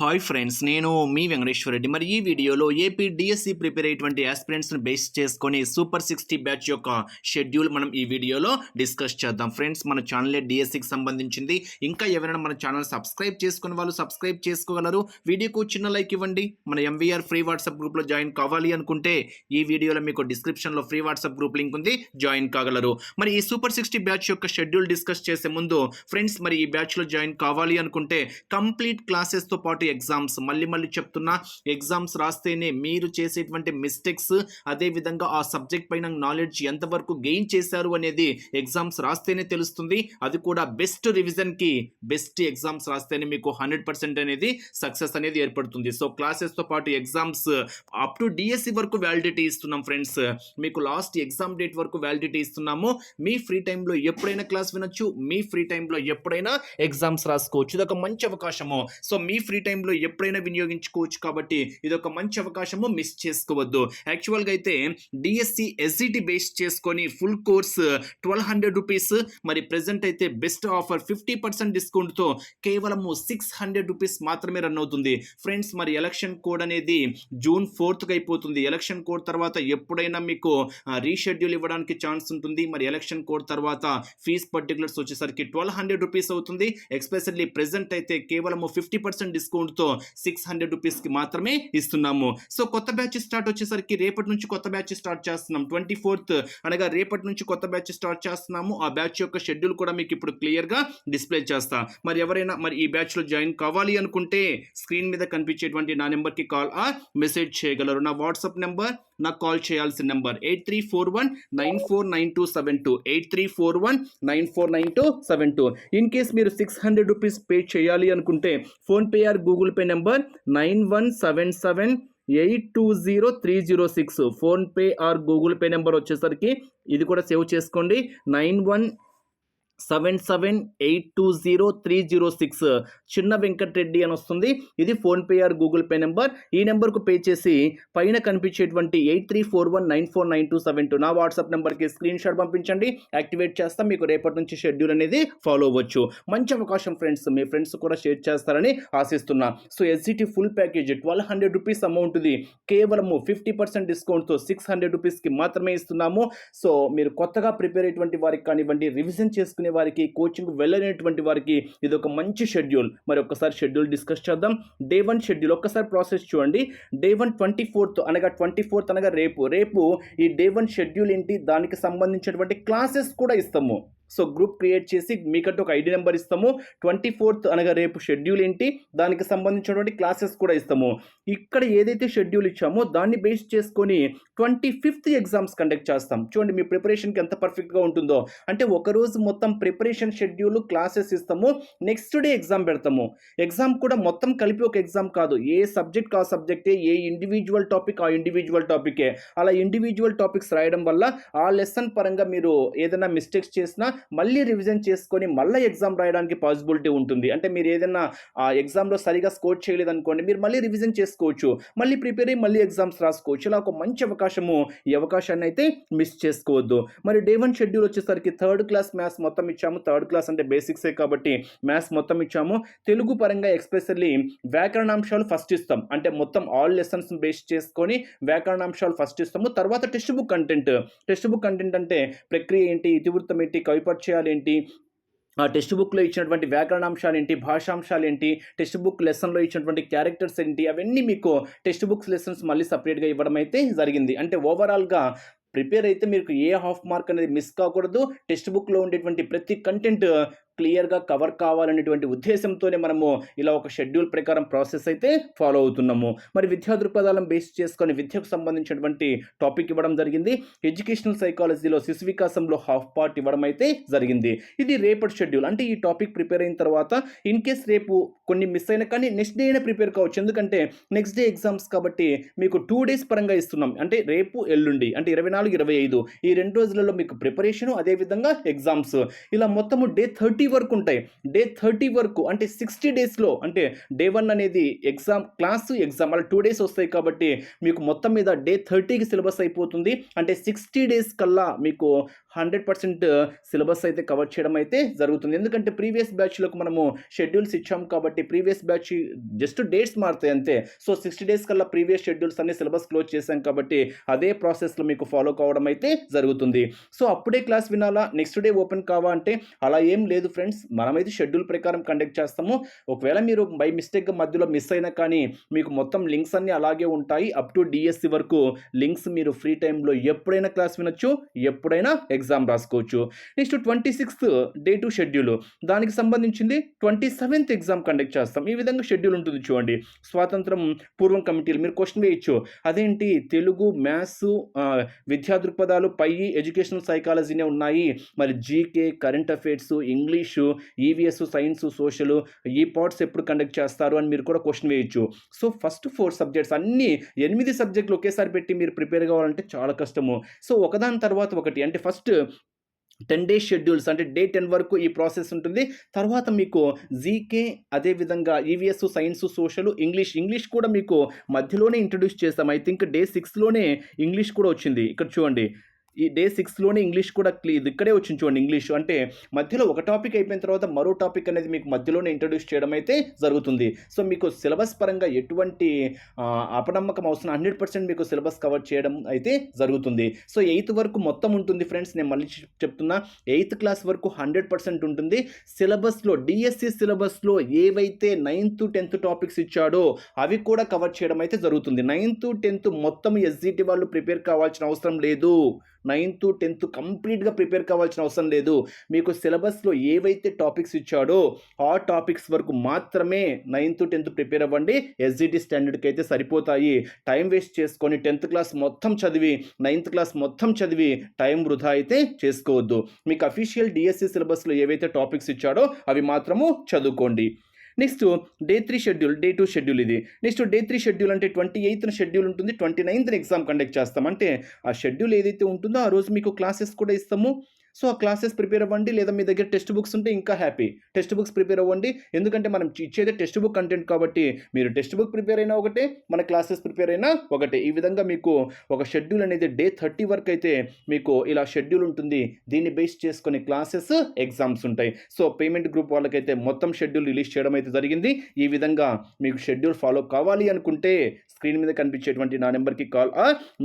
Hi friends నేను మీ వెంకటేశ్వర రెడ్డి. మరి ఈ వీడియోలో ఏపీ డిఎస్సి ప్రిపేర్ అయ్యేటువంటి ఆస్పిరెంట్స్ని బేస్ చేసుకొని సూపర్ సిక్స్టీ బ్యాచ్ యొక్క షెడ్యూల్ మనం ఈ వీడియోలో డిస్కస్ చేద్దాం. ఫ్రెండ్స్ మన ఛానలే డిఎస్సికి సంబంధించింది. ఇంకా ఎవరైనా మన ఛానల్ సబ్స్క్రైబ్ చేసుకుని వాళ్ళు సబ్స్క్రైబ్ చేసుకోగలరు. వీడియోకు చిన్న లైక్ ఇవ్వండి. మన ఎంవీఆర్ ఫ్రీ వాట్సాప్ గ్రూప్లో జాయిన్ కావాలి అనుకుంటే ఈ వీడియోలో మీకు డిస్క్రిప్షన్లో ఫ్రీ వాట్సాప్ గ్రూప్ లింక్ ఉంది. జాయిన్ కాగలరు. మరి ఈ సూపర్ సిక్స్టీ బ్యాచ్ యొక్క షెడ్యూల్ డిస్కస్ చేసే ముందు ఫ్రెండ్స్ మరి ఈ బ్యాచ్లో జాయిన్ కావాలి అనుకుంటే కంప్లీట్ క్లాసెస్తో పాటు ఎగ్జామ్స్ మళ్ళీ మళ్ళీ చెప్తున్నా ఎగ్జామ్స్ రాస్తేనే మీరు చేసేటువంటి మిస్టేక్స్ అదేవిధంగా ఆ సబ్జెక్ట్ పైన నాలెడ్జ్ ఎంతవరకు గెయిన్ చేశారు అనేది ఎగ్జామ్స్ రాస్తేనే తెలుస్తుంది. అది కూడా బెస్ట్ రివిజన్కి బెస్ట్ ఎగ్జామ్స్ రాస్తేనే మీకు హండ్రెడ్ పర్సెంట్ అనేది సక్సెస్ అనేది ఏర్పడుతుంది. సో క్లాసెస్తో పాటు ఎగ్జామ్స్ అప్ టు డిఎస్సి వరకు వ్యాలిడిటీ ఇస్తున్నాం ఫ్రెండ్స్ మీకు లాస్ట్ ఎగ్జామ్ డేట్ వరకు వ్యాలిడిటీ ఇస్తున్నాము. మీ ఫ్రీ టైంలో ఎప్పుడైనా క్లాస్ వినొచ్చు. మీ ఫ్రీ టైంలో ఎప్పుడైనా ఎగ్జామ్స్ రాసుకోవచ్చు. ఇది ఒక మంచి అవకాశము. సో మీ ఫ్రీ టైంలో ఎప్పుడైనా వినియోగించుకోవచ్చు కాబట్టి ఇది ఒక మంచి అవకాశము మిస్ చేసుకోవద్దు. యాక్చువల్గా అయితే డిఎస్సి ఎస్సిటి బేస్ చేసుకొని full course twelve hundred rupees మరి ప్రెసెంట్ అయితే బెస్ట్ ఆఫర్ ఫిఫ్టీ పర్సెంట్ డిస్కౌంట్తో కేవలము సిక్స్ హండ్రెడ్ రూపీస్ మాత్రమే రన్ అవుతుంది. ఫ్రెండ్స్ మరి ఎలక్షన్ కోడ్ అనేది జూన్ ఫోర్త్కి అయిపోతుంది. ఎలక్షన్ కోడ్ తర్వాత ఎప్పుడైనా మీకు రీషెడ్యూల్ ఇవ్వడానికి ఛాన్స్ ఉంటుంది. మరి ఎలక్షన్ కోడ్ తర్వాత ఫీజ్ పర్టికులర్స్ వచ్చేసరికి ట్వెల్వ్ హండ్రెడ్ రూపీస్ అవుతుంది. ఎక్స్పెషల్లీ ప్రెసెంట్ అయితే కేవలము ఫిఫ్టీ పర్సెంట్ డిస్కౌంట్తో సిక్స్ హండ్రెడ్ రూపీస్కి మాత్రమే ఇస్తున్నాము. సో కొత్త బ్యాచ్ స్టార్ట్ వచ్చేసరికి రేపటి నుంచి కొత్త బ్యాచ్ స్టార్ట్ చేస్తున్నాం. ట్వంటీ ఫోర్త్ అనగా రేపటి నుంచి కొత్త బ్యాచ్ స్టార్ట్ చేస్తున్నాము. ఆ బ్యాచ్ యొక్క షెడ్యూల్ కూడా మీకు ఇప్పుడు క్లియర్గా డిస్ప్లే చేస్తా. మరి ఎవరైనా మరి ఈ బ్యాచ్లో జాయిన్ కావాలి అనుకుంటే స్క్రీన్ మీద కనిపించేటువంటి నా నెంబర్కి కాల్ ఆ మెసేజ్ చేయగలరు. నా వాట్సాప్ నెంబర్ నాకు కాల్ చేయాల్సిన number eight three four one nine four nine two seven two. Eight three four one nine four nine two seven two. In case మీరు సిక్స్ హండ్రెడ్ రూపీస్ పే చేయాలి అనుకుంటే PhonePe or Google Pay number nine one seven seven eight two zero three zero six. PhonePe or Google Pay number వచ్చేసరికి ఇది కూడా save చేసుకోండి. Nine one seven seven eight two zero three zero six. Chinna Venkata Reddy అని వస్తుంది. ఇది PhonePe or Google Pay number. ఈ నెంబర్కు pay చేసి పైన కనిపించేటువంటి eight three four one nine four nine two seven two నా వాట్సాప్ నెంబర్కి స్క్రీన్ షాట్ పంపించండి. యాక్టివేట్ చేస్తాం మీకు రేపటి నుంచి షెడ్యూల్ అనేది ఫాలో అవ్వచ్చు. మంచి అవకాశం ఫ్రెండ్స్ మీ ఫ్రెండ్స్ కూడా షేర్ చేస్తారని ఆశిస్తున్నా. So SGT full package twelve hundred rupees అమౌంట్ది కేవలము ఫిఫ్టీ పర్సెంట్ డిస్కౌంట్తో సిక్స్ హండ్రెడ్ రూపీస్కి మాత్రమే ఇస్తున్నాము. సో మీరు కొత్తగా ప్రిపేర్ అయ్యేటువంటి వారికి కానివ్వండి రివిజన్ చేసుకునే వారికి కోచింగ్ వెళ్ళలేనటువంటి వారికి ఇది ఒక మంచి షెడ్యూల్ మరి ఒక్కసారి షెడ్యూల్ డిస్కస్ చేద్దాం. డే వన్ షెడ్యూల్ ఒక్కసారి ప్రాసెస్ చూడండి. డే వన్ ట్వంటీ ఫోర్త్ అనగా ట్వంటీ ఫోర్త్ అనగా రేపు. రేపు ఈ డే వన్ షెడ్యూల్ ఏంటి? దానికి సంబంధించినటువంటి క్లాసెస్ కూడా ఇస్తాము. సో గ్రూప్ క్రియేట్ చేసి మీకంటూ ఒక ఐడి నెంబర్ ఇస్తాము. ట్వంటీ ఫోర్త్ అనగా రేపు షెడ్యూల్ ఏంటి? దానికి సంబంధించినటువంటి క్లాసెస్ కూడా ఇస్తాము. ఇక్కడ ఏదైతే షెడ్యూల్ ఇచ్చామో దాన్ని బేస్ చేసుకొని ట్వంటీ ఫిఫ్త్ ఎగ్జామ్స్ కండక్ట్ చేస్తాం. చూడండి మీ ప్రిపరేషన్కి ఎంత పర్ఫెక్ట్గా ఉంటుందో. అంటే ఒకరోజు మొత్తం ప్రిపరేషన్ షెడ్యూల్ క్లాసెస్ ఇస్తాము. నెక్స్ట్ డే ఎగ్జామ్ పెడతాము. ఎగ్జామ్ కూడా మొత్తం కలిపి ఒక ఎగ్జామ్ కాదు. ఏ సబ్జెక్ట్ ఆ సబ్జెక్టే ఏ ఇండివిజువల్ టాపిక్ ఆ ఇండివిజువల్ టాపికే. అలా ఇండివిజువల్ టాపిక్స్ రాయడం వల్ల ఆ లెసన్ పరంగా మీరు ఏదైనా మిస్టేక్స్ చేసినా మళ్ళీ రివిజన్ చేసుకొని మళ్ళీ ఎగ్జామ్ రాయడానికి పాసిబిలిటీ ఉంటుంది. అంటే మీరు ఏదైనా ఆ ఎగ్జామ్లో సరిగా స్కోర్ చేయలేదు అనుకోండి మీరు మళ్ళీ రివిజన్ చేసుకోవచ్చు. మళ్ళీ ప్రిపేర్ అయ్యి మళ్ళీ ఎగ్జామ్స్ రాసుకోవచ్చు. ఇలా ఒక మంచి అవకాశము ఈ అవకాశాన్ని అయితే మిస్ చేసుకోవద్దు. మరి డే వన్ షెడ్యూల్ వచ్చేసరికి థర్డ్ క్లాస్ మ్యాథ్స్ మొత్తం ఇచ్చాము. థర్డ్ క్లాస్ అంటే బేసిక్సే కాబట్టి మ్యాథ్స్ మొత్తం ఇచ్చాము. తెలుగు పరంగా ఎక్స్పెషల్లీ వ్యాకరణాంశాలు ఫస్ట్ ఇస్తాం. అంటే మొత్తం ఆల్ లెసన్స్ బేస్ చేసుకొని వ్యాకరణాంశాలు ఫస్ట్ ఇస్తాము. తర్వాత text book content text book content అంటే ప్రక్రియ ఏంటి ఇతివృత్తం ఏంటి కవిపరిచయాలు ఏంటి ఆ టెక్స్ట్ బుక్లో ఇచ్చినటువంటి వ్యాకరణాంశాలు ఏంటి? భాషాంశాలు ఏంటి? టెక్స్ట్ బుక్ లెసన్లో ఇచ్చినటువంటి క్యారెక్టర్స్ ఏంటి? అవన్నీ మీకు టెక్స్ట్ బుక్స్ లెసన్స్ మళ్ళీ సపరేట్గా ఇవ్వడం అయితే జరిగింది. అంటే ఓవరాల్గా ప్రిపేర్ అయితే మీకు ఏ హాఫ్ మార్క్ అనేది మిస్ కాకూడదు. టెక్స్ట్ బుక్లో ఉండేటువంటి ప్రతి కంటెంట్ క్లియర్గా కవర్ కావాలనేటువంటి ఉద్దేశంతోనే మనము ఇలా ఒక షెడ్యూల్ ప్రకారం ప్రాసెస్ అయితే ఫాలో అవుతున్నాము. మరి విద్యా దృక్పథాలను బేస్ చేసుకొని విద్యకు సంబంధించినటువంటి టాపిక్ ఇవ్వడం జరిగింది. ఎడ్యుకేషనల్ సైకాలజీలో శిశు వికాసంలో హాఫ్ పార్ట్ ఇవ్వడం అయితే జరిగింది. ఇది రేపటి షెడ్యూల్. అంటే ఈ టాపిక్ ప్రిపేర్ అయిన తర్వాత ఇన్ కేస్ రేపు కొన్ని మిస్ అయినా కానీ నెక్స్ట్ డే అయినా ప్రిపేర్ కావచ్చు. ఎందుకంటే నెక్స్ట్ డే ఎగ్జామ్స్ కాబట్టి మీకు టూ డేస్ పరంగా ఇస్తున్నాం. అంటే రేపు ఎల్లుండి అంటే ఇరవై నాలుగు ఇరవై ఐదు. ఈ రెండు రోజులలో మీకు ప్రిపరేషను అదేవిధంగా ఎగ్జామ్స్. ఇలా మొత్తము డే థర్టీ వరకు ఉంటాయి. డే థర్టీ వరకు అంటే సిక్స్టీ డేస్లో అంటే డే వన్ అనేది ఎగ్జామ్ క్లాసు ఎగ్జామ్ అలా టూ డేస్ వస్తాయి కాబట్టి మీకు మొత్తం మీద డే థర్టీకి సిలబస్ అయిపోతుంది. అంటే సిక్స్టీ డేస్ కల్లా మీకు హండ్రెడ్ పర్సెంట్ సిలబస్ అయితే కవర్ చేయడం అయితే జరుగుతుంది. ఎందుకంటే ప్రీవియస్ బ్యాచ్లకు మనము షెడ్యూల్స్ ఇచ్చాము కాబట్టి ప్రీవియస్ బ్యాచ్ జస్ట్ డేట్స్ మారుతాయి అంతే. సో సిక్స్టీ డేస్ కల్లా ప్రీవియస్ షెడ్యూల్స్ అన్ని సిలబస్ క్లోజ్ చేశాం కాబట్టి అదే ప్రాసెస్లో మీకు ఫాలో కావడం అయితే జరుగుతుంది. సో అప్పుడే క్లాస్ వినాలా నెక్స్ట్ డే ఓపెన్ కావా అంటే అలా ఏం లేదు ఫ్రెండ్స్. మనమైతే షెడ్యూల్ ప్రకారం కండక్ట్ చేస్తాము. ఒకవేళ మీరు బై మిస్టేక్గా మధ్యలో మిస్ అయినా కానీ మీకు మొత్తం లింక్స్ అన్నీ అలాగే ఉంటాయి. అప్ టు డిఎస్సి వరకు లింక్స్ మీరు ఫ్రీ టైంలో ఎప్పుడైనా క్లాస్ వినొచ్చు ఎప్పుడైనా ఎగ్జామ్ రాసుకోవచ్చు. Next twenty sixth day to schedule. దానికి సంబంధించింది ట్వంటీ సెవెంత్ ఎగ్జామ్ కండక్ట్ చేస్తాం. ఈ విధంగా షెడ్యూల్ ఉంటుంది చూడండి. స్వాతంత్రం పూర్వం కమిటీలు మీరు క్వశ్చన్ వేయచ్చు. అదేంటి? తెలుగు మ్యాథ్స్ విద్యా దృక్పథాలు పై ఎడ్యుకేషనల్ సైకాలజీనే ఉన్నాయి. మరి GK current affairs English EVS science social ఈ పార్ట్స్ ఎప్పుడు కండక్ట్ చేస్తారు అని మీరు కూడా క్వశ్చన్ వేయచ్చు. సో ఫస్ట్ ఫోర్ సబ్జెక్ట్స్ అన్ని ఎనిమిది సబ్జెక్టులు ఒకేసారి పెట్టి మీరు ప్రిపేర్ కావాలంటే చాలా కష్టము. సో ఒకదాని తర్వాత ఒకటి. అంటే ఫస్ట్ టెన్ డేస్ షెడ్యూల్స్ అంటే డే టెన్ వరకు ఈ ప్రాసెస్ ఉంటుంది. తర్వాత మీకు జీకే అదేవిధంగా EVS science social English English కూడా మీకు మధ్యలోనే ఇంట్రడ్యూస్ చేస్తాం. ఐ థింక్ డే సిక్స్లోనే ఇంగ్లీష్ కూడా వచ్చింది. ఇక్కడ చూడండి. ఈ డే సిక్స్లోనే ఇంగ్లీష్ కూడా క్లీ ఇది ఇక్కడే వచ్చింది చూడండి ఇంగ్లీష్. అంటే మధ్యలో ఒక టాపిక్ అయిపోయిన తర్వాత మరో టాపిక్ అనేది మీకు మధ్యలోనే ఇంట్రడ్యూస్ చేయడం అయితే జరుగుతుంది. సో మీకు సిలబస్ పరంగా ఎటువంటి అపనమ్మకం అవసరం హండ్రెడ్ పర్సెంట్ మీకు సిలబస్ కవర్ చేయడం అయితే జరుగుతుంది. సో ఎయిత్ వరకు మొత్తం ఉంటుంది ఫ్రెండ్స్ నేను మళ్ళీ చెప్- చెప్తున్నా. ఎయిత్ క్లాస్ వరకు హండ్రెడ్ పర్సెంట్ ఉంటుంది. సిలబస్లో డిఎస్సి సిలబస్లో ఏవైతే నైన్త్ టెన్త్ టాపిక్స్ ఇచ్చాడో అవి కూడా కవర్ చేయడం అయితే జరుగుతుంది. నైన్త్ టెన్త్ మొత్తం ఎస్జిటి వాళ్ళు ప్రిపేర్ కావాల్సిన అవసరం లేదు. నైన్త్ టెన్త్ కంప్లీట్గా ప్రిపేర్ కావాల్సిన అవసరం లేదు. మీకు సిలబస్లో ఏవైతే టాపిక్స్ ఇచ్చాడో ఆ టాపిక్స్ వరకు మాత్రమే నైన్త్ టెన్త్ ప్రిపేర్ అవ్వండి. ఎస్జిటి స్టాండర్డ్కి అయితే సరిపోతాయి. టైం వేస్ట్ చేసుకొని టెన్త్ క్లాస్ మొత్తం చదివి నైన్త్ క్లాస్ మొత్తం చదివి టైం వృధా అయితే చేసుకోవద్దు. మీకు అఫీషియల్ డిఎస్సి సిలబస్లో ఏవైతే టాపిక్స్ ఇచ్చాడో అవి మాత్రము చదువుకోండి. Next day three schedule day two schedule ఇది. నెక్స్ట్ డే త్రీ షెడ్యూల్ అంటే ట్వంటీ ఎయిత్న షెడ్యూల్ ఉంటుంది ట్వంటీ నైన్త్న ఎగ్జామ్ కండక్ట్ చేస్తాం. అంటే ఆ షెడ్యూల్ ఏదైతే ఉంటుందో ఆ రోజు మీకు క్లాసెస్ కూడా ఇస్తాము. సో ఆ క్లాసెస్ ప్రిపేర్ అవ్వండి. లేదా మీ దగ్గర టెక్స్ట్ బుక్స్ ఉంటే ఇంకా హ్యాపీ. టెక్స్ట్ బుక్స్ ప్రిపేర్ అవ్వండి. ఎందుకంటే మనం ఇచ్చేది టెక్స్ట్ బుక్ కంటెంట్ కాబట్టి మీరు టెక్స్ట్ బుక్ ప్రిపేర్ అయినా ఒకటే మన క్లాసెస్ ప్రిపేర్ అయినా ఒకటే. ఈ విధంగా మీకు ఒక షెడ్యూల్ అనేది డే థర్టీ వరకు అయితే మీకు ఇలా షెడ్యూల్ ఉంటుంది. దీన్ని బేస్ చేసుకునే క్లాసెస్ ఎగ్జామ్స్ ఉంటాయి. సో పేమెంట్ గ్రూప్ వాళ్ళకైతే మొత్తం షెడ్యూల్ రిలీజ్ చేయడం అయితే జరిగింది. ఈ విధంగా మీకు షెడ్యూల్ ఫాలో కావాలి అనుకుంటే స్క్రీన్ మీద కనిపించేటువంటి నా నెంబర్కి కాల్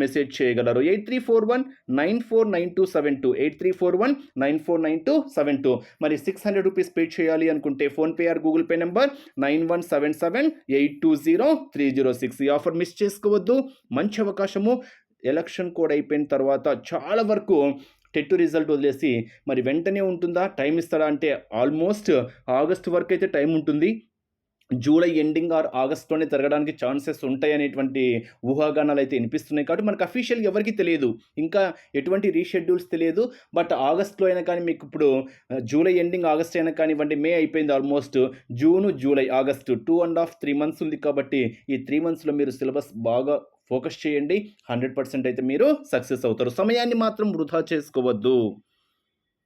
మెసేజ్ చేయగలరు. Eight three four one nine four nine two seven two. Eight three four one nine four nine two seven two. మరి సిక్స్ హండ్రెడ్ రూపీస్ పే చేయాలి అనుకుంటే PhonePe or Google Pay number nine one seven seven eight two zero three zero six. ఈ offer miss చేసుకోవద్దు. మంచి అవకాశము. Election code అయిపోయిన తర్వాత చాలా వరకు టెట్ రిజల్ట్ వదిలేసి మరి వెంటనే ఉంటుందా? టైం ఇస్తాడా అంటే ఆల్మోస్ట్ ఆగస్ట్ వరకు అయితే టైం ఉంటుంది. జూలై ఎండింగ్ ఆర్ ఆగస్ట్లోనే జరగడానికి ఛాన్సెస్ ఉంటాయనేటువంటి ఊహాగానాలు అయితే వినిపిస్తున్నాయి. కాబట్టి మనకు అఫీషియల్ ఎవరికి తెలియదు. ఇంకా ఎటువంటి రీషెడ్యూల్స్ తెలియదు. బట్ ఆగస్ట్లో అయినా కానీ మీకు ఇప్పుడు జూలై ఎండింగ్ ఆగస్ట్ అయినా కానివ్వండి మే అయిపోయింది almost. June July August two and half three months ఉంది కాబట్టి ఈ త్రీ మంత్స్లో మీరు సిలబస్ బాగా ఫోకస్ చేయండి. హండ్రెడ్ పర్సెంట్ అయితే మీరు సక్సెస్ అవుతారు. సమయాన్ని మాత్రం వృధా చేసుకోవద్దు.